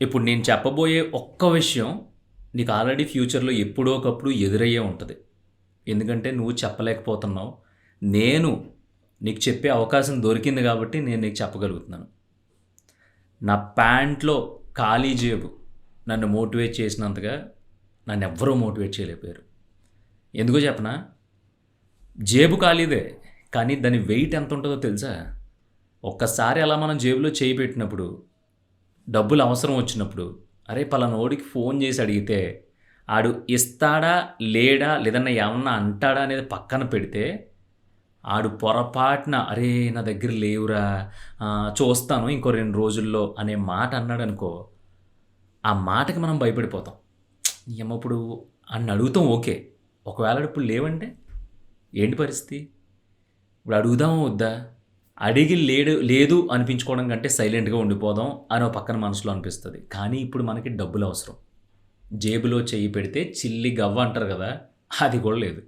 ఇప్పుడు నేను చెప్పబోయే ఒక్క విషయం నీకు ఆల్రెడీ ఫ్యూచర్లో ఎప్పుడో ఒకప్పుడు ఎదురయ్యే ఉంటుంది. ఎందుకంటే నువ్వు చెప్పలేకపోతున్నావు. నేను నీకు చెప్పే అవకాశం దొరికింది కాబట్టి నేను నీకు చెప్పగలుగుతున్నాను. నా ప్యాంట్లో ఖాళీ జేబు నన్ను మోటివేట్ చేసినంతగా నన్ను ఎవ్వరూ మోటివేట్ చేయలేకపోయారు. ఎందుకో చెప్పనా? జేబు ఖాళీదే కానీ దాని వెయిట్ ఎంత ఉంటుందో తెలుసా? ఒక్కసారి అలా మనం జేబులో చేయి పెట్టినప్పుడు డబ్బులు అవసరం వచ్చినప్పుడు అరే పలానోడికి ఫోన్ చేసి అడిగితే ఆడు ఇస్తాడా లేడా లేదన్నా ఏమన్నా అంటాడా అనేది పక్కన పెడితే ఆడు పొరపాటున అరే నా దగ్గర లేవురా చూస్తాను ఇంకో రెండు రోజుల్లో అనే మాట అన్నాడు అనుకో ఆ మాటకి మనం భయపడిపోతాం. ఏమో ఇప్పుడు అడుగుతాం ఓకే. ఒకవేళ ఇప్పుడు లేవంటే ఏంటి పరిస్థితి? ఇప్పుడు అడుగుదామా వద్దా? అడిగి లేడు లేదు అనిపించుకోవడం కంటే సైలెంట్గా ఉండిపోదాం అని ఒక పక్కన మనసులో అనిపిస్తుంది. కానీ ఇప్పుడు మనకి డబ్బులు అవసరం. జేబులో చెయ్యి పెడితే చిల్లి గవ్వ అంటారు కదా అది కూడా లేదు.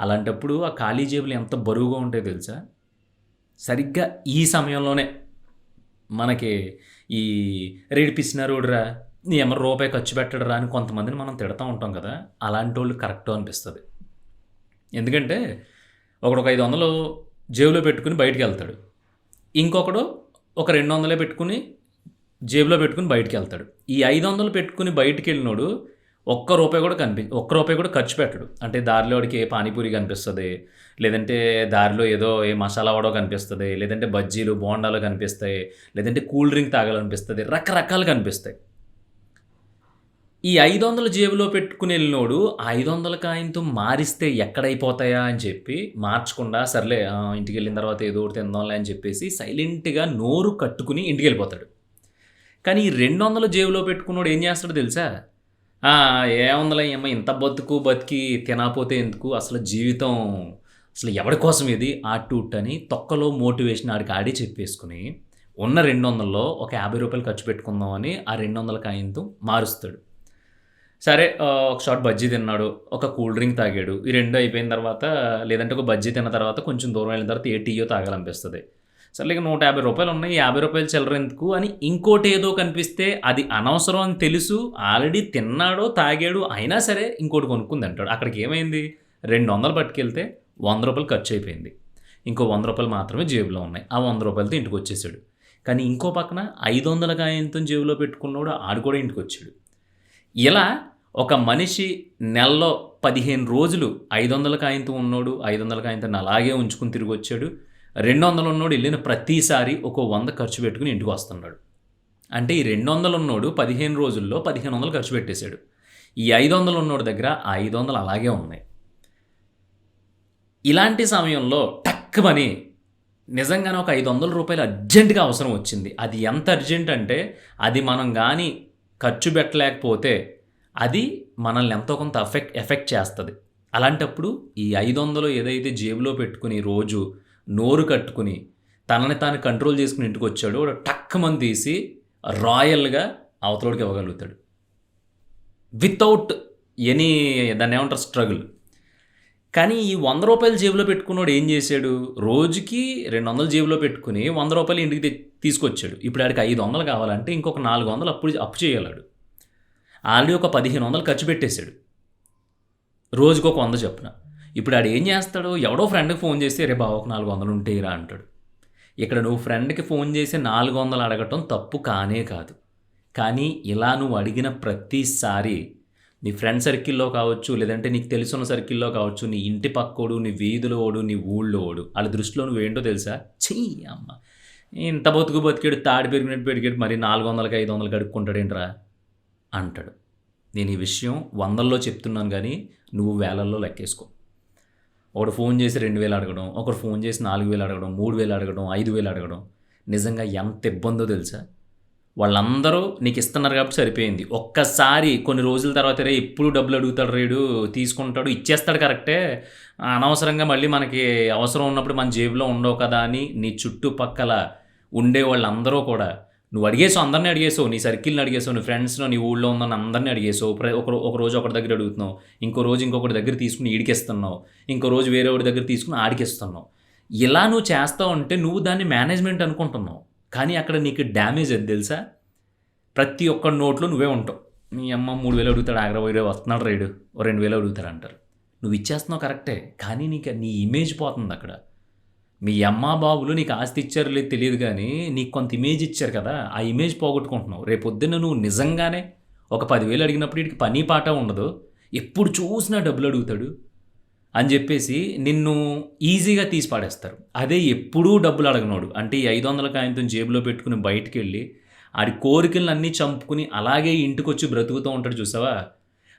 అలాంటప్పుడు ఆ ఖాళీ జేబులు ఎంత బరువుగా ఉంటాయో తెలుసా? సరిగ్గా ఈ సమయంలోనే మనకి ఈ రేడిపిస్తున్నారు నీ ఎమరు రూపాయి ఖర్చు పెట్టడరా అని కొంతమందిని మనం తిడతా ఉంటాం కదా అలాంటి వాళ్ళు కరెక్ట్ అనిపిస్తుంది. ఎందుకంటే ఒకడు ఒక ఐదు వందలు జేబులో పెట్టుకుని బయటికి వెళ్తాడు. ఇంకొకడు ఒక రెండు వందలే పెట్టుకుని జేబులో పెట్టుకుని బయటికి వెళ్తాడు. ఈ ఐదు వందలు పెట్టుకుని బయటికి వెళ్ళినోడు ఒక్క రూపాయి కూడా కనిపి ఒక్క రూపాయి కూడా ఖర్చు పెట్టడు. అంటే దారిలో వాడికి ఏ పానీపూరి కనిపిస్తుంది లేదంటే దారిలో ఏదో ఏ మసాలా వడో కనిపిస్తుంది లేదంటే బజ్జీలు బోండాలు కనిపిస్తాయి లేదంటే కూల్ డ్రింక్ తాగాలనిపిస్తుంది రకరకాలు కనిపిస్తాయి. ఈ ఐదు వందల జేబులో పెట్టుకుని వెళ్ళినోడు ఐదు వందల కాయంతో మారిస్తే ఎక్కడైపోతాయా అని చెప్పి మార్చకుండా సర్లే ఇంటికి వెళ్ళిన తర్వాత ఏదో ఒకటి తిందాంలే అని చెప్పేసి సైలెంట్గా నోరు కట్టుకుని ఇంటికి వెళ్ళిపోతాడు కానీ ఈ రెండు వందల జేబులో పెట్టుకున్నోడు ఏం చేస్తాడో తెలుసా? ఏ ఏముందలే ఇంత బతుకు బతికి తినకపోతే ఎందుకు? అసలు జీవితం అసలు ఎవరి కోసం ఇది? ఆటూట్ అని తొక్కలో మోటివేషన్ ఆడికి ఆడి చెప్పేసుకుని ఉన్న రెండు వందల్లో ఒక యాభై రూపాయలు ఖర్చు పెట్టుకుందామని ఆ రెండు వందల కాయంతో మారుస్తాడు. సరే ఒక షాట్ బజ్జీ తిన్నాడు ఒక కూల్ డ్రింక్ తాగాడు. ఈ రెండు అయిపోయిన తర్వాత లేదంటే ఒక బజ్జీ తిన్న తర్వాత కొంచెం దూరం వెళ్ళిన తర్వాత ఏ టీయో తాగాలనిపిస్తుంది. సరే ఇక నూట యాభై రూపాయలు ఉన్నాయి యాభై రూపాయలు చిల్లర ఎందుకు అని ఇంకోటి ఏదో కనిపిస్తే అది అనవసరం అని తెలుసు ఆల్రెడీ తిన్నాడో తాగాడు అయినా సరే ఇంకోటి కొనుక్కుంది అంటాడు. అక్కడికి ఏమైంది? రెండు వందలు పట్టుకెళ్తే వంద రూపాయలు ఖర్చు అయిపోయింది. ఇంకో వంద రూపాయలు మాత్రమే జేబులో ఉన్నాయి. ఆ వంద రూపాయలతో ఇంటికి వచ్చేసాడు. కానీ ఇంకో పక్కన ఐదు వందల కాయంతో జేబులో పెట్టుకున్నాడు ఆడు కూడా ఇంటికి వచ్చాడు. ఇలా ఒక మనిషి నెలలో పదిహేను రోజులు ఐదు వందల కాయంతో ఉన్నోడు ఐదు వందల కాయంతో అలాగే ఉంచుకుని తిరిగి వచ్చాడు. రెండు వందలు ఉన్నోడు వెళ్ళిన ప్రతిసారి ఒక వంద ఖర్చు పెట్టుకుని ఇంటికి వస్తున్నాడు. అంటే ఈ రెండు వందలు ఉన్నోడు పదిహేను రోజుల్లో పదిహేను వందలు ఖర్చు పెట్టేశాడు. ఈ ఐదు వందలు ఉన్నోడి దగ్గర ఐదు వందలు అలాగే ఉన్నాయి. ఇలాంటి సమయంలో టక్కుమని నిజంగానే ఒక ఐదు వందల రూపాయలు అర్జెంటుగా అవసరం వచ్చింది. అది ఎంత అర్జెంట్ అంటే అది మనం కానీ ఖర్చు పెట్టలేకపోతే అది మనల్ని ఎంతో కొంత ఎఫెక్ట్ ఎఫెక్ట్ చేస్తుంది. అలాంటప్పుడు ఈ ఐదు వందలు ఏదైతే జేబులో పెట్టుకుని రోజు నోరు కట్టుకుని తనని తాను కంట్రోల్ చేసుకుని ఇంటికి వచ్చాడు వాడు తీసి రాయల్గా అవతలోడికి ఇవ్వగలుగుతాడు. వితౌట్ ఎనీ దాన్ని ఏమంటారు స్ట్రగుల్ కానీ ఈ వంద రూపాయలు జేబులో పెట్టుకున్నాడు ఏం చేశాడు? రోజుకి రెండు వందలు జేబులో పెట్టుకుని వంద రూపాయలు ఇంటికి తె- తీసుకొచ్చాడు. ఇప్పుడు ఆడికి ఐదు వందలు కావాలంటే ఇంకొక నాలుగు వందలు అప్పుడు అప్పు చేయగలడు ఆల్రెడీ ఒక పదిహేను వందలు ఖర్చు పెట్టేశాడు. రోజుకు ఒక వంద చొప్పున. ఇప్పుడు ఆడు ఏం చేస్తాడు? ఎవడో ఫ్రెండ్కి ఫోన్ చేసి రే బావ ఒక నాలుగు వందలు ఉంటే రా అంటాడు. ఇక్కడ నువ్వు ఫ్రెండ్కి ఫోన్ చేసి నాలుగు వందలు అడగటం తప్పు కానే కాదు. కానీ ఇలా నువ్వు అడిగిన ప్రతిసారి నీ ఫ్రెండ్ సర్కిల్లో కావచ్చు లేదంటే నీకు తెలుసున్న సర్కిల్లో కావచ్చు నీ ఇంటి పక్కోడు నీ వీధిలో ఓడు నీ ఊళ్ళో ఓడు వాళ్ళ దృష్టిలో నువ్వేంటో తెలుసా? చెయ్యి అమ్మ. ఇంత బతుకు బతికాడు తాడి పెరిగినట్టు పెరిగాడు మరి నాలుగు వందలకి ఐదు వందలకి అడుక్కుంటాడేంట్రా? అంటాడు. నేను ఈ విషయం వందల్లో చెప్తున్నాను కానీ నువ్వు వేలల్లో లెక్కేసుకో. ఒకడు ఫోన్ చేసి రెండు వేలు అడగడం ఒకడు ఫోన్ చేసి నాలుగు వేలు అడగడం మూడు వేలు అడగడం ఐదు వేలు అడగడం నిజంగా ఎంత ఇబ్బందో తెలుసా? వాళ్ళందరూ నీకు ఇస్తున్నారు కాబట్టి సరిపోయింది. ఒక్కసారి కొన్ని రోజుల తర్వాత రే ఎప్పుడు డబ్బులు అడుగుతాడు రేడు తీసుకుంటాడు ఇచ్చేస్తాడు కరెక్టే. అనవసరంగా మళ్ళీ మనకి అవసరం ఉన్నప్పుడు మన జేబులో ఉండవు కదా అని నీ చుట్టుపక్కల ఉండే వాళ్ళందరూ కూడా నువ్వు అడిగేసావు అందరినీ అడిగేసావు నీ సర్కిల్ని అడిగేసావు నీ ఫ్రెండ్స్లో నీ ఊళ్ళో ఉన్న అందరినీ అడిగేసావు ఒక ఒక రోజు ఒకటి దగ్గర అడుగుతున్నావు ఇంకో రోజు ఇంకొకటి దగ్గర తీసుకుని ఈడికిస్తున్నావు ఇంకో రోజు వేరే ఒకటి దగ్గర తీసుకుని ఆడికిస్తున్నావు. ఇలా నువ్వు చేస్తావు అంటే నువ్వు దాన్ని మేనేజ్మెంట్ అనుకుంటున్నావు. కానీ అక్కడ నీకు డ్యామేజ్ అది తెలుసా? ప్రతి ఒక్క నోట్లో నువ్వే ఉంటావు. మీ అమ్మ మూడు వేలు అడుగుతాడు ఆగ్రా పోయి వస్తున్నాడు రైడు ఓ రెండు వేలు అడుగుతాడు అంటారు. నువ్వు ఇచ్చేస్తున్నావు కరెక్టే కానీ నీకు నీ ఇమేజ్ పోతుంది అక్కడ. మీ అమ్మ బాబులు నీకు ఆస్తి ఇచ్చారు లేదు తెలియదు కానీ నీకు కొంత ఇమేజ్ ఇచ్చారు కదా ఆ ఇమేజ్ పోగొట్టుకుంటున్నావు. రేపు పొద్దున్న నువ్వు నిజంగానే ఒక పదివేలు అడిగినప్పుడు వీడికి పని పాట ఉండదు ఎప్పుడు చూసినా డబ్బులు అడుగుతాడు అని చెప్పేసి నిన్ను ఈజీగా తీసి పాడేస్తారు. అదే ఎప్పుడూ డబ్బులు అడగనోడు. అంటే ఈ ఐదు వందల కాయంతో జేబులో పెట్టుకుని బయటికి వెళ్ళి ఆడి కోరికలను అన్నీ చంపుకుని అలాగే ఇంటికి వచ్చి బ్రతుకుతూ ఉంటాడు చూసావా?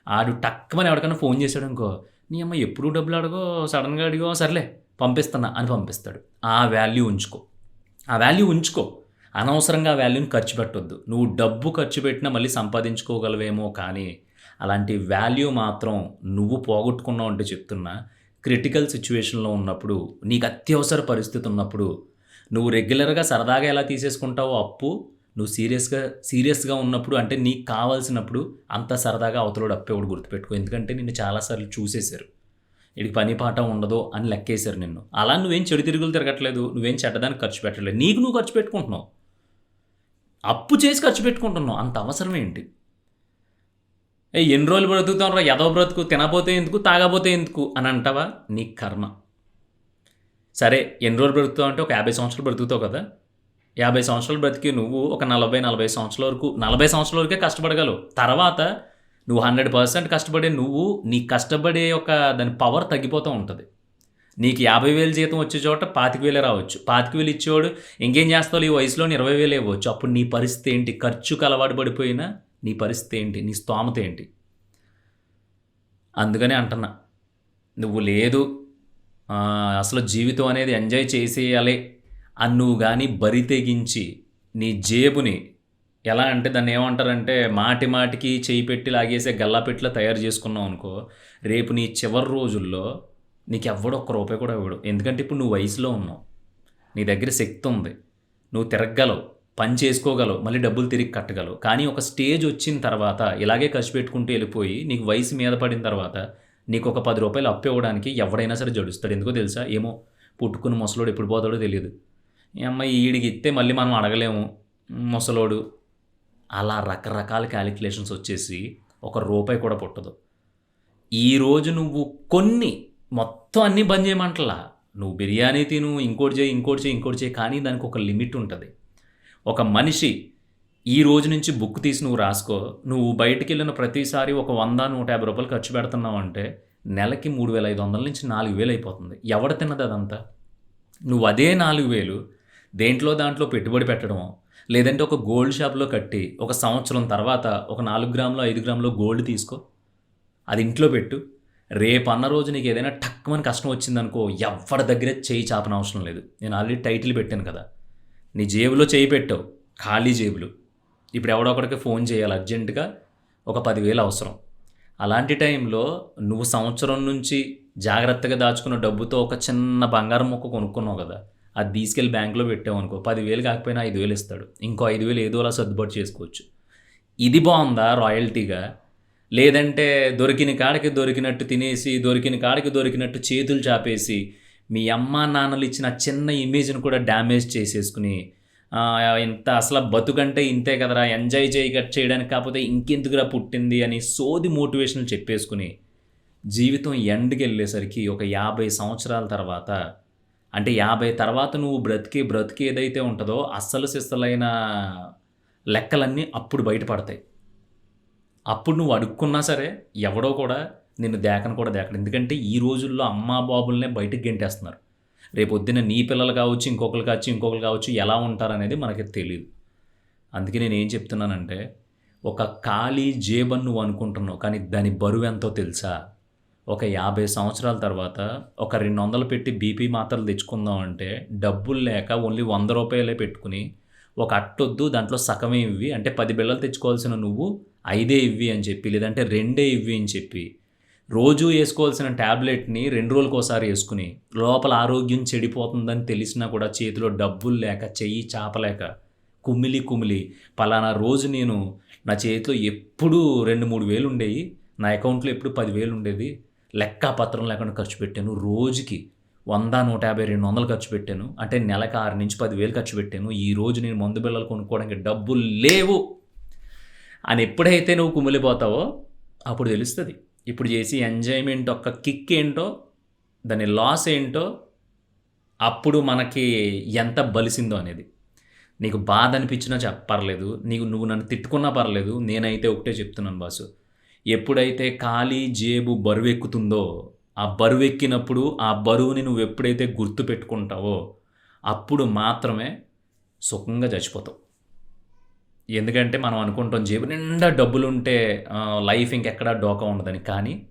ఆడు టక్కుమని ఎవరికైనా ఫోన్ చేశాడు అనుకో నీ అమ్మ ఎప్పుడు డబ్బులు అడగో సడన్గా అడిగో సర్లే పంపిస్తున్నా అని పంపిస్తాడు. ఆ వాల్యూ ఉంచుకో. ఆ వాల్యూ ఉంచుకో. అనవసరంగా వాల్యూని ఖర్చు పెట్టొద్దు. నువ్వు డబ్బు ఖర్చు పెట్టినా మళ్ళీ సంపాదించుకోగలవేమో కానీ అలాంటి వాల్యూ మాత్రం నువ్వు పోగొట్టుకున్నావు అంటే చెప్తున్నా క్రిటికల్ సిచ్యువేషన్లో ఉన్నప్పుడు నీకు అత్యవసర పరిస్థితి ఉన్నప్పుడు నువ్వు రెగ్యులర్గా సరదాగా ఎలా తీసేసుకుంటావో అప్పు నువ్వు సీరియస్గా సీరియస్గా ఉన్నప్పుడు అంటే నీకు కావాల్సినప్పుడు అంత సరదాగా అవతలోడు అప్పేవాడు గుర్తుపెట్టుకో. ఎందుకంటే నిన్ను చాలాసార్లు చూసేశారు. వీడికి పని పాట ఉండదు అని లెక్కేశారు నిన్ను. అలా నువ్వేం చెడు తిరుగులు తిరగట్లేదు నువ్వేం చెడ్డదానికి ఖర్చు పెట్టలేదు నీకు నువ్వు ఖర్చు పెట్టుకుంటున్నావు. అప్పు చేసి ఖర్చు పెట్టుకుంటున్నావు. అంత అవసరం ఏంటి? ఏ ఎన్ని రోజులు బ్రతుకుతాం రా ఎదవ బ్రతుకు తినపోతే ఎందుకు తాగబోతే ఎందుకు అని అంటావా? నీ కర్మ. సరే ఎన్ని రోజులు బ్రతుకుతావు అంటే ఒక యాభై సంవత్సరాలు బ్రతుకుతావు కదా. యాభై సంవత్సరాలు బ్రతికి నువ్వు ఒక నలభై నలభై సంవత్సరాల వరకు నలభై సంవత్సరాల వరకే కష్టపడగలవు. తర్వాత నువ్వు హండ్రెడ్ పర్సెంట్ కష్టపడే నువ్వు నీ కష్టపడే ఒక దాని పవర్ తగ్గిపోతూ ఉంటుంది. నీకు యాభై వేలు జీతం వచ్చే చోట పాతిక వేలే రావచ్చు. పాతిక వేలు ఇచ్చేవాడు ఇంకేం చేస్తావు? ఈ వయసులో ఇరవై వేలు ఇవ్వచ్చు. అప్పుడు నీ పరిస్థితి ఏంటి? ఖర్చుకు అలవాటు పడిపోయినా నీ పరిస్థితి ఏంటి? నీ స్తోమత ఏంటి? అందుకనే అంటున్నా. నువ్వు లేదు. అసలు జీవితం అనేది ఎంజాయ్ చేసేయాలి. అని నువ్వు కానీ బరి తెగించి నీ జేబుని ఎలా అంటే దాన్ని ఏమంటారంటే మాటి మాటికి చేయి పెట్టి లాగేసే గల్లాపెట్టిలో తయారు చేసుకున్నావు అనుకో రేపు నీ చివరి రోజుల్లో నీకు ఎవ్వడు ఒక్క రూపాయి కూడా ఇవ్వడు. ఎందుకంటే ఇప్పుడు నువ్వు వయసులో ఉన్నావు. నీ దగ్గర శక్తి ఉంది. నువ్వు తిరగగలవు. పని చేసుకోగలవు. మళ్ళీ డబ్బులు తిరిగి కట్టగలవు. కానీ ఒక స్టేజ్ వచ్చిన తర్వాత ఇలాగే ఖర్చు పెట్టుకుంటూ వెళ్ళిపోయి నీకు వయసు మీద పడిన తర్వాత నీకు ఒక పది రూపాయలు అప్పు ఇవ్వడానికి ఎవడైనా సరే జడుస్తాడు. ఎందుకో తెలుసా? ఏమో పుట్టుకుని ముసలోడు ఎప్పుడు పోతాడో తెలియదు. అమ్మాయి ఈడికి ఇస్తే మళ్ళీ మనం అడగలేము. ముసలోడు అలా రకరకాల క్యాలిక్యులేషన్స్ వచ్చేసి ఒక రూపాయి కూడా పుట్టదు. ఈరోజు నువ్వు కొన్ని మొత్తం అన్నీ బంద్ చేయమంటలా. నువ్వు బిర్యానీ తిను ఇంకోటి చేయి ఇంకోటి చేయి ఇంకోటి చేయి కానీ దానికి ఒక లిమిట్ ఉంటుంది. ఒక మనిషి ఈ రోజు నుంచి బుక్ తీసి నువ్వు రాసుకో. నువ్వు బయటికి వెళ్ళిన ప్రతిసారి ఒక వంద నూట యాభై రూపాయలు ఖర్చు పెడుతున్నావు అంటే నెలకి మూడు వేల ఐదు వందల నుంచి నాలుగు వేలు అయిపోతుంది. ఎవడ తిన్నది అదంతా? నువ్వు అదే నాలుగు వేలు దేంట్లో దాంట్లో పెట్టుబడి పెట్టడమో లేదంటే ఒక గోల్డ్ షాప్లో కట్టి ఒక సంవత్సరం తర్వాత ఒక నాలుగు గ్రాములు ఐదు గ్రాములు గోల్డ్ తీసుకో. అది ఇంట్లో పెట్టు. రేపు అన్న రోజు నీకు ఏదైనా టక్కుమని కష్టం వచ్చిందనుకో ఎవరి దగ్గర చేయి చాపన అవసరం లేదు. నేను ఆల్రెడీ టైటిల్ పెట్టాను కదా. నీ జేబులో చేయి పెట్టావు. ఖాళీ జేబులు. ఇప్పుడు ఎవడో ఒకడికి ఫోన్ చేయాలి అర్జెంటుగా. ఒక పదివేలు అవసరం. అలాంటి టైంలో నువ్వు సంవత్సరం నుంచి జాగ్రత్తగా దాచుకున్న డబ్బుతో ఒక చిన్న బంగారం మొక్క కొనుక్కున్నావు కదా. అది తీసుకెళ్ళి బ్యాంకులో పెట్టావు అనుకో పదివేలు కాకపోయినా ఐదు వేలు ఇస్తాడు. ఇంకో ఐదు వేలు ఏదో అలా సర్దుబాటు చేసుకోవచ్చు. ఇది బాగుందా రాయల్టీగా? లేదంటే దొరికిన కాడికి దొరికినట్టు తినేసి దొరికిన కాడికి దొరికినట్టు చేతులు చాపేసి మీ అమ్మ నాన్నలు ఇచ్చిన చిన్న ఇమేజ్ని కూడా డ్యామేజ్ చేసేసుకుని ఇంత అసలు బతుకంటే ఇంతే కదరా ఎంజాయ్ చేయి చేయడానికి కాకపోతే ఇంకెందుకురా పుట్టింది అని సోది మోటివేషన్లు చెప్పేసుకుని జీవితం ఎండ్కి వెళ్ళేసరికి ఒక యాభై సంవత్సరాల తర్వాత అంటే యాభై తర్వాత నువ్వు బ్రతికి బ్రతికి ఏదైతే ఉంటుందో అస్సలు సిస్సలైన లెక్కలన్నీ అప్పుడు బయటపడతాయి. అప్పుడు నువ్వు అడుక్కున్నా సరే ఎవడో కూడా నిన్ను దేకను కూడా దేకడు. ఎందుకంటే ఈ రోజుల్లో అమ్మా బాబుల్నే బయటకు గెంటేస్తున్నారు. రేపు పొద్దున్న నీ పిల్లలు కావచ్చు ఇంకొకరు కావచ్చు ఇంకొకరు కావచ్చు ఎలా ఉంటారనేది మనకి తెలియదు అందుకే నేను ఏం చెప్తున్నానంటే ఒక ఖాళీ జేబన్ నువ్వు అనుకుంటున్నావు కానీ దాని బరువు ఎంతో తెలుసా? ఒక యాభై సంవత్సరాల తర్వాత ఒక రెండు వందలు పెట్టి బీపీ మాత్రలు తెచ్చుకుందాం అంటే డబ్బులు లేక ఓన్లీ వంద రూపాయలే పెట్టుకుని ఒక అట్టొద్దు దాంట్లో సగమే ఇవ్వి అంటే పది బిళ్ళలు తెచ్చుకోవాల్సిన నువ్వు ఐదే ఇవ్వి అని చెప్పి లేదంటే రెండే ఇవ్వి అని చెప్పి రోజు వేసుకోవాల్సిన ట్యాబ్లెట్ని రెండు రోజులకోసారి వేసుకుని లోపల ఆరోగ్యం చెడిపోతుందని తెలిసినా కూడా చేతిలో డబ్బులు లేక చెయ్యి చాపలేక కుమిలి కుమిలి పలానా రోజు నేను నా చేతిలో ఎప్పుడూ రెండు మూడు వేలు ఉండేవి నా అకౌంట్లో ఎప్పుడు పదివేలు ఉండేది లెక్క పత్రం లేకుండా ఖర్చు పెట్టాను. రోజుకి వంద నూట యాభై రెండు వందలు ఖర్చు పెట్టాను. అంటే నెలకు ఆరు నుంచి పదివేలు ఖర్చు పెట్టాను. ఈ రోజు నేను మందు బిళ్ళలు కొనుక్కోవడానికి డబ్బులు లేవు. అని ఎప్పుడైతే నువ్వు కుమిలిపోతావో అప్పుడు తెలుస్తుంది. ఇప్పుడు చేసి ఎంజాయ్మెంట్ ఒక్క కిక్ ఏంటో దాని లాస్ ఏంటో అప్పుడు మనకి ఎంత బలిసిందో అనేది. నీకు బాధ అనిపించినా చెప్పర్లేదు నీకు నువ్వు నన్ను తిట్టుకున్నా పర్లేదు. నేనైతే ఒకటే చెప్తున్నాను బాసు. ఎప్పుడైతే ఖాళీ జేబు బరువెక్కుతుందో ఆ బరువెక్కినప్పుడు ఆ బరువుని నువ్వు ఎప్పుడైతే గుర్తు పెట్టుకుంటావో అప్పుడు మాత్రమే సుఖంగా చచ్చిపోతావు. ఎందుకంటే మనం అనుకుంటాం జేబు నిండా డబ్బులుంటే లైఫ్ ఇంకెక్కడా డోకా ఉండదని. కానీ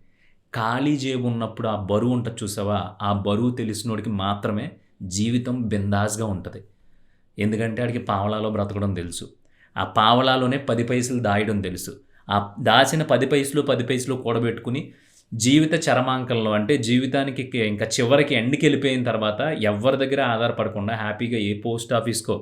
ఖాళీ జేబు ఉన్నప్పుడు ఆ బరువు ఉంటుంది చూసావా? ఆ బరువు తెలిసినోడికి మాత్రమే జీవితం బిందాస్గా ఉంటుంది. ఎందుకంటే ఆడికి పావలాలో బ్రతకడం తెలుసు. ఆ పావలాలోనే పది పైసలు దాయడం తెలుసు. ఆ దాచిన పది పైసలు పది పైసలు కూడబెట్టుకుని జీవిత చరమాంకంలో అంటే జీవితానికి ఇంకా చివరికి ఎండ్కి వెళ్ళిపోయిన తర్వాత ఎవరి దగ్గర ఆధారపడకుండా హ్యాపీగా ఏ పోస్ట్ ఆఫీస్కో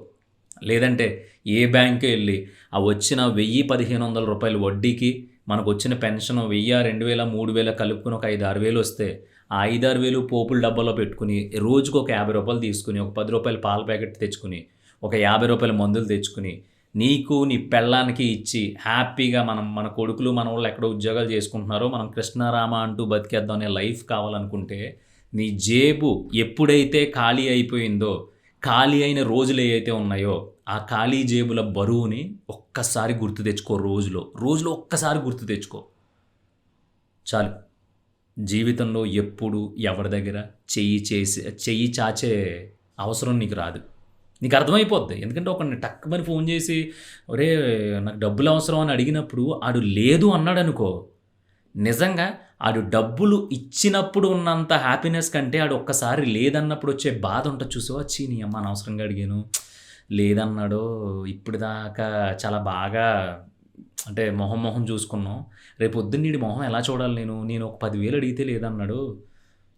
లేదంటే ఏ బ్యాంకు వెళ్ళి ఆ వచ్చిన వెయ్యి పదిహేను వందల రూపాయల వడ్డీకి మనకు వచ్చిన పెన్షన్ వెయ్యి రెండు వేల మూడు వేల కలుపుకుని ఒక ఐదు ఆరు వేలు వస్తే ఆ ఐదు ఆరు వేలు పోపుల డబ్బాలో పెట్టుకుని రోజుకు ఒక యాభై రూపాయలు తీసుకుని ఒక పది రూపాయల పాల ప్యాకెట్ తెచ్చుకుని ఒక యాభై రూపాయల మందులు తెచ్చుకుని నీకు నీ పెళ్ళానికి ఇచ్చి హ్యాపీగా మనం మన కొడుకులు మన వాళ్ళు ఎక్కడ ఉద్యోగాలు చేసుకుంటున్నారో మనం కృష్ణారామ అంటూ బతికేద్దాం అనే లైఫ్ కావాలనుకుంటే నీ జేబు ఎప్పుడైతే ఖాళీ అయిపోయిందో ఖాళీ అయిన రోజులు ఏవైతే ఉన్నాయో ఆ ఖాళీ జేబుల బరువుని ఒక్కసారి గుర్తు తెచ్చుకో రోజులో. రోజులో ఒక్కసారి గుర్తు తెచ్చుకో. చాలు. జీవితంలో ఎప్పుడు ఎవరి దగ్గర చెయ్యి చేసి చెయ్యి చాచే అవసరం నీకు రాదు. నీకు అర్థమైపోద్ది. ఎందుకంటే ఒకరిని టక్కుమని ఫోన్ చేసి ఒరే నాకు డబ్బులు అవసరం అని అడిగినప్పుడు ఆడు లేదు అన్నాడు అనుకో నిజంగా ఆడు డబ్బులు ఇచ్చినప్పుడు ఉన్నంత హ్యాపీనెస్ కంటే ఆడు ఒక్కసారి లేదన్నప్పుడు వచ్చే బాధ ఉంటుంది చూసావా? చీ నీ అమ్మ అనవసరంగా అడిగాను. లేదన్నాడు ఇప్పుడు దాకా చాలా బాగా అంటే మొహం మొహం చూసుకున్నాం. రేపు పొద్దున్న నీడి మొహం ఎలా చూడాలి నేను? నేను ఒక పదివేలు అడిగితే లేదన్నాడు.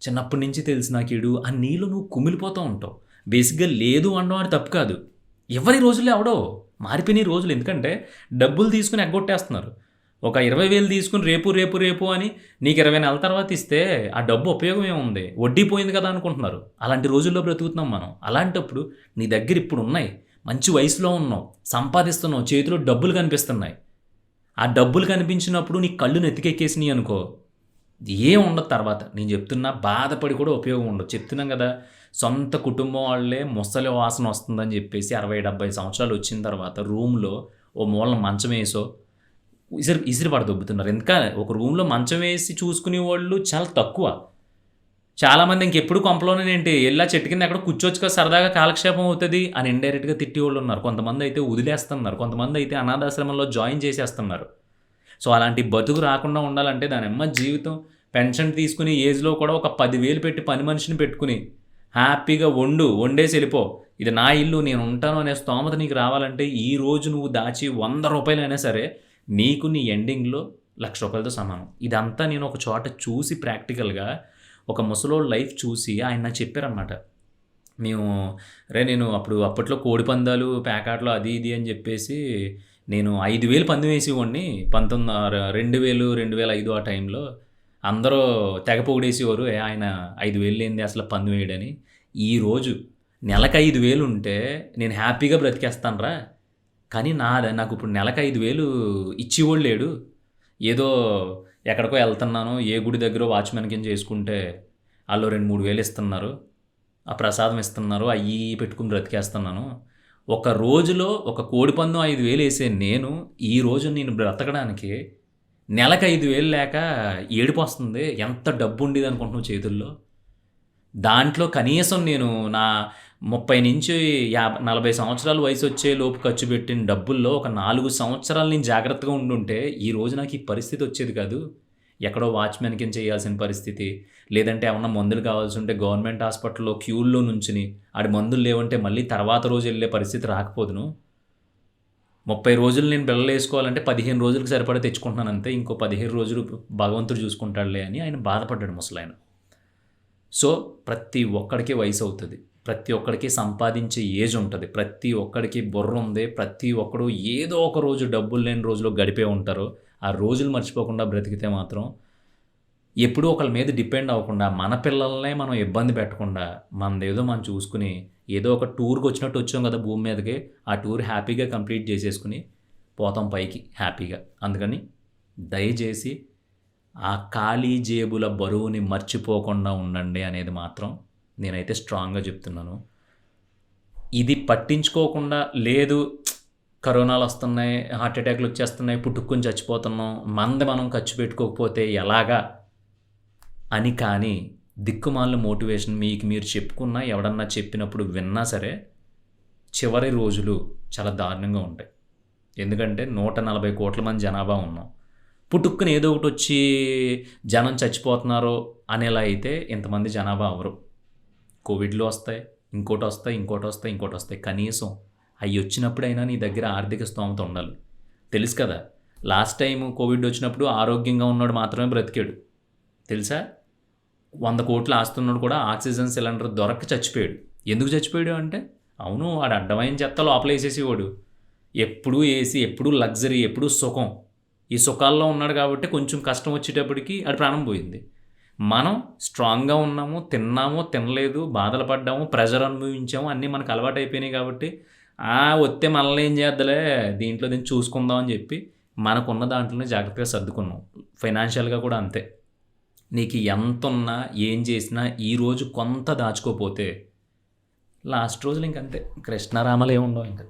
చిన్నప్పటి నుంచి తెలిసి నాకు ఈడు ఆ నీళ్ళు నువ్వు కుమిలిపోతూ ఉంటావు. బేసిక్గా లేదు అనడం అని తప్పు కాదు. ఎవరి రోజులు ఎవడో మారిపోయిన ఈ రోజులు. ఎందుకంటే డబ్బులు తీసుకుని ఎగ్గొట్టేస్తున్నారు. ఒక ఇరవై వేలు తీసుకుని రేపు రేపు రేపు అని నీకు ఇరవై నెలల తర్వాత ఇస్తే ఆ డబ్బు ఉపయోగం ఏముంది? వడ్డీ పోయింది కదా అనుకుంటున్నారు. అలాంటి రోజుల్లో బ్రతుకుతున్నాం మనం. అలాంటప్పుడు నీ దగ్గర ఇప్పుడు ఉన్నాయి. మంచి వయసులో ఉన్నావు. సంపాదిస్తున్నావు. చేతిలో డబ్బులు కనిపిస్తున్నాయి. ఆ డబ్బులు కనిపించినప్పుడు నీ కళ్ళు నెత్తికెక్కేసినాయి అనుకో. ఏం ఉండదు తర్వాత. నేను చెప్తున్నా బాధపడి కూడా ఉపయోగం ఉండదు. చెప్తున్నాం కదా సొంత కుటుంబం వాళ్ళే ముసలి వాసన వస్తుందని చెప్పేసి అరవై డెబ్బై సంవత్సరాలు వచ్చిన తర్వాత రూమ్లో ఓ మూల మంచం వేసో ఇసిరి ఇసిరి పడ దొబ్బుతున్నారు ఎందుకంటే ఒక రూమ్లో మంచం వేసి చూసుకునే వాళ్ళు చాలా తక్కువ. చాలామంది ఇంకెప్పుడు కొంపలోనే ఏంటి? వెళ్ళా చెట్టు కింద ఎక్కడ కూర్చోవచ్చు కదా సరదాగా కాలక్షేపం అవుతుంది అని ఇండైరెక్ట్గా తిట్టి వాళ్ళు ఉన్నారు. కొంతమంది అయితే వదిలేస్తున్నారు. కొంతమంది అయితే అనాథాశ్రమంలో జాయిన్ చేసేస్తున్నారు. సో అలాంటి బతుకు రాకుండా ఉండాలంటే దాని అమ్మ జీవితం పెన్షన్ తీసుకుని ఏజ్లో కూడా ఒక పదివేలు పెట్టి పని మనిషిని పెట్టుకుని హ్యాపీగా వండు వండేసి వెళ్ళిపో. ఇది నా ఇల్లు నేను ఉంటాను అనే స్తోమత నీకు రావాలంటే ఈ రోజు నువ్వు దాచి వంద రూపాయలైనా సరే నీకు నీ ఎండింగ్లో లక్ష రూపాయలతో సమానం. ఇదంతా నేను ఒక చోట చూసి ప్రాక్టికల్గా ఒక ముసలోళ్ళ లైఫ్ చూసి ఆయన నాకు చెప్పారనమాట మేము రే నేను అప్పుడు అప్పట్లో కోడి పందాలు ప్యాకాట్లు అది ఇది అని చెప్పేసి నేను ఐదు వేలు పందెం వేసేవాడిని పంతొమ్మిది రెండు వేలు రెండు వేల ఐదు ఆ టైంలో అందరూ తెగ పొగిడేసేవారు ఆయన ఐదు వేలు లేనిది అసలు పందు వేయడని. ఈరోజు నెలకు ఐదు వేలు ఉంటే నేను హ్యాపీగా బ్రతికేస్తానరా. కానీ నా నాకు ఇప్పుడు నెలకు ఐదు వేలు ఇచ్చేవాడు లేడు. ఏదో ఎక్కడికో వెళ్తున్నాను ఏ గుడి దగ్గర వాచ్మెన్ కింద చేసుకుంటే వాళ్ళు రెండు మూడు వేలు ఇస్తున్నారు ఆ ప్రసాదం ఇస్తున్నారు అయ్యి పెట్టుకుని బ్రతికేస్తున్నాను. ఒక రోజులో ఒక కోడి పందెం ఐదు వేలు వేసే నేను ఈ రోజు నేను బ్రతకడానికి నెలకు ఐదు వేలు లేక ఏడుపు వస్తుంది. ఎంత డబ్బు ఉండేది అనుకుంటున్నావు చేతుల్లో? దాంట్లో కనీసం నేను నా ముప్పై నుంచి యాభై నలభై సంవత్సరాల వయసు వచ్చే లోపు ఖర్చు పెట్టిన డబ్బుల్లో ఒక నాలుగు సంవత్సరాలు నేను జాగ్రత్తగా ఉండుంటే ఈ రోజు నాకు ఈ పరిస్థితి వచ్చేది కాదు. ఎక్కడో వాచ్మెన్ కింద చేయాల్సిన పరిస్థితి. లేదంటే ఏమన్నా మందులు కావాల్సి ఉంటే గవర్నమెంట్ హాస్పిటల్లో క్యూల్లో నుంచుని ఆడి మందులు లేవంటే మళ్ళీ తర్వాత రోజు వెళ్ళే పరిస్థితి రాకపోదును. ముప్పై రోజులు నేను బిళ్ళలు వేసుకోవాలంటే పదిహేను రోజులకు సరిపడా తెచ్చుకుంటున్నాను అంతే. ఇంకో పదిహేను రోజులు భగవంతుడు చూసుకుంటాడులే అని ఆయన బాధపడ్డాడు ముసలాయన. సో ప్రతి ఒక్కడికి వయసు అవుతుంది. ప్రతి ఒక్కడికి సంపాదించే ఏజ్ ఉంటుంది. ప్రతి ఒక్కడికి బుర్ర ఉంది. ప్రతి ఒక్కడు ఏదో ఒక రోజు డబ్బులు లేని రోజులో గడిపే ఉంటారు. ఆ రోజులు మర్చిపోకుండా బ్రతికితే మాత్రం ఎప్పుడూ ఒకళ్ళ మీద డిపెండ్ అవ్వకుండా మన పిల్లల్నే మనం ఇబ్బంది పెట్టకుండా మనదేదో మనం చూసుకుని ఏదో ఒక టూర్కి వచ్చినట్టు వచ్చాం కదా భూమి మీదకి. ఆ టూర్ హ్యాపీగా కంప్లీట్ చేసేసుకుని పోతాం పైకి హ్యాపీగా అందుకని దయచేసి ఆ ఖాళీ జేబుల బరువుని మర్చిపోకుండా ఉండండి అనేది మాత్రం నేనైతే స్ట్రాంగ్గా చెప్తున్నాను. ఇది పట్టించుకోకుండా లేదు కరోనాలు వస్తున్నాయి హార్ట్ అటాక్లు వచ్చేస్తున్నాయి పుట్టుకుని చచ్చిపోతున్నాం మంది మనం ఖర్చు పెట్టుకోకపోతే ఎలాగా? అని కానీ దిక్కుమాలిన మోటివేషన్ మీకు మీరు చెప్పుకున్నా ఎవడన్నా చెప్పినప్పుడు విన్నా సరే చివరి రోజులు చాలా దారుణంగా ఉంటాయి. ఎందుకంటే నూట నలభై కోట్ల మంది జనాభా ఉన్నాం. పుట్టుక్కుని ఏదో ఒకటి వచ్చి జనం చచ్చిపోతున్నారో అనేలా అయితే ఇంతమంది జనాభా అవరు కోవిడ్లు వస్తాయి ఇంకోటి వస్తాయి ఇంకోటి వస్తాయి ఇంకోటి వస్తాయి. కనీసం అవి వచ్చినప్పుడైనా నీ దగ్గర ఆర్థిక స్తోమత ఉండాలి. తెలుసు కదా లాస్ట్ టైం కోవిడ్ వచ్చినప్పుడు ఆరోగ్యంగా ఉన్నాడు మాత్రమే బ్రతికాడు. తెలుసా? వంద కోట్లు ఆస్తున్నాడు కూడా ఆక్సిజన్ సిలిండర్ దొరక్క చచ్చిపోయాడు. ఎందుకు చచ్చిపోయాడు అంటే అవును వాడు అడ్డమైన చెత్త లోపల వేసేసేవాడు. ఎప్పుడూ ఏసీ ఎప్పుడూ లగ్జరీ ఎప్పుడూ సుఖం. ఈ సుఖాల్లో ఉన్నాడు కాబట్టి కొంచెం కష్టం వచ్చేటప్పటికి అది ప్రాణం పోయింది. మనం స్ట్రాంగ్గా ఉన్నాము తిన్నాము తినలేదు బాధలు పడ్డాము ప్రెజర్ అనుభవించాము అన్నీ మనకు అలవాటు అయిపోయినాయి కాబట్టి ఆ వస్తే మనల్ని ఏం చేద్దలే దీంట్లో దీన్ని చూసుకుందాం అని చెప్పి మనకున్న దాంట్లోనే జాగ్రత్తగా సర్దుకున్నాం. ఫైనాన్షియల్గా కూడా అంతే. నీకు ఎంతున్నా ఏం చేసినా ఈరోజు కొంత దాచుకోపోతే లాస్ట్ రోజులు ఇంకంతే. కృష్ణారామలే ఉండవు ఇంకా.